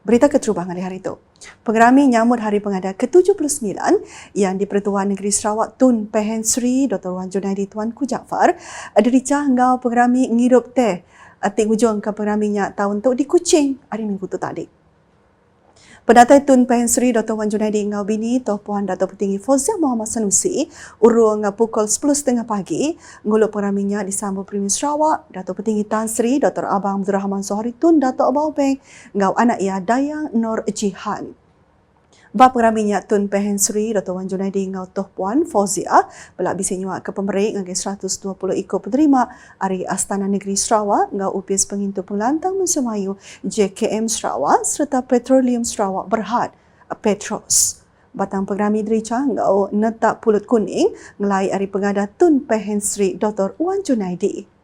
Berita keterubangan di hari itu. Pengerami nyambut Hari Pengadaan ke-79 yang di Pertuan Negeri Sarawak Tun Pehen Sri Dr. Wan Junaidi Tuanku Jaafar dericah ngau pengerami ngirup teh atik hujung ke pengeraminya tahun tu di Kuching hari Minggu tu tadi. Pendatai Tun Pehen Sri Dr. Wan Junaidi ngau bini Tuan Puan Dato' Petinggi Fozia Muhammad Sanusi urung pukul 10.30 pagi nguluk pengeraminya di Sambung Primi Sarawak Dato' Petinggi Tan Sri Dr. Abang Abdul Rahman Sohari Tun Dato' Abang Peng ngau anak ia Dayang Nur Jihan. Bapa pengeraminya Tun Pehen Sri Dr. Wan Junaidi ngau Tuh Puan Fauzia belak bisi nyuak ke pemerik dengan 120 ikut penerima hari Astana Negeri Sarawak ngau upis pengintu pengelantang Mensemayu JKM Sarawak serta Petroleum Sarawak Berhad Petros. Batang pengerami derica ngau netak pulut kuning ngelai hari pengadah Tun Pehen Sri Dr. Wan Junaidi.